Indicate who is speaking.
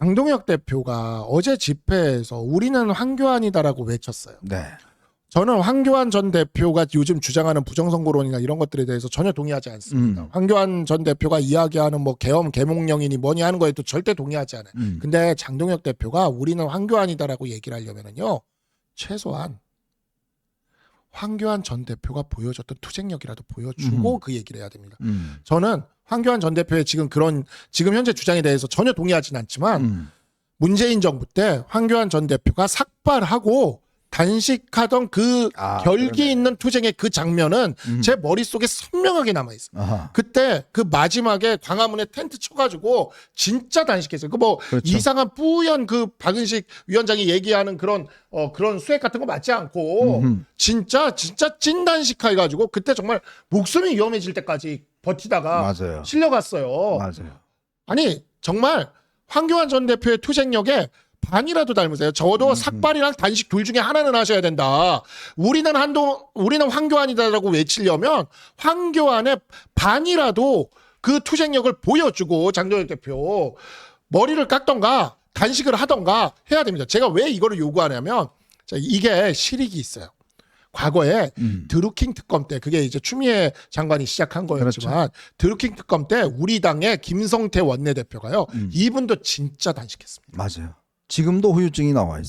Speaker 1: 장동혁 대표가 어제 집회에서 우리는 황교안이다라고 외쳤어요.
Speaker 2: 네.
Speaker 1: 저는 황교안 전 대표가 요즘 주장하는 부정선거론이나 이런 것들에 대해서 전혀 동의하지 않습니다.
Speaker 2: 음.
Speaker 1: 황교안 전 대표가 이야기하는 뭐 계엄 계몽령이니 뭐니 하는 거에도 절대 동의하지 않아요.
Speaker 2: 음.
Speaker 1: 근데 장동혁 대표가 우리는 황교안이다라고 얘기를 하려면은요 최소한 황교안 전 대표가 보여줬던 투쟁력이라도 보여주고 그 얘기를 해야 됩니다.
Speaker 2: 음.
Speaker 1: 저는 황교안 전 대표의 지금 그런 지금 현재 주장에 대해서 전혀 동의하지는 않지만
Speaker 2: 음.
Speaker 1: 문재인 정부 때 황교안 전 대표가 삭발하고 단식하던 그
Speaker 2: 아,
Speaker 1: 결기
Speaker 2: 그러네.
Speaker 1: 있는 투쟁의 그 장면은
Speaker 2: 음.
Speaker 1: 제 머릿속에 선명하게 남아 있어요.
Speaker 2: 아하.
Speaker 1: 그때 그 마지막에 광화문에 텐트 쳐가지고 진짜 단식했어요. 그 뭐
Speaker 2: 그렇죠.
Speaker 1: 이상한 뿌연 그 박은식 위원장이 얘기하는 그런 어 그런 수액 같은 거 맞지 않고
Speaker 2: 음흠.
Speaker 1: 진짜 진짜 찐 단식 해가지고 그때 정말 목숨이 위험해질 때까지 버티다가
Speaker 2: 맞아요.
Speaker 1: 실려갔어요.
Speaker 2: 맞아요.
Speaker 1: 아니 정말 황교안 전 대표의 투쟁력에 반이라도 닮으세요. 적어도 삭발이랑 단식 둘 중에 하나는 하셔야 된다. 우리는 한동 우리는 황교안이다라고 외치려면 황교안의 반이라도 그 투쟁력을 보여주고 장동혁 대표 머리를 깎던가 단식을 하던가 해야 됩니다. 제가 왜 이거를 요구하냐면 자, 이게 실익이 있어요. 과거에
Speaker 2: 음.
Speaker 1: 드루킹 특검 때 그게 이제 추미애 장관이 시작한 거였지만 드루킹 특검 때 우리 당의 김성태 원내대표가요.
Speaker 2: 음.
Speaker 1: 이분도 진짜 단식했습니다.
Speaker 2: 맞아요. 지금도 후유증이 나와 있어요.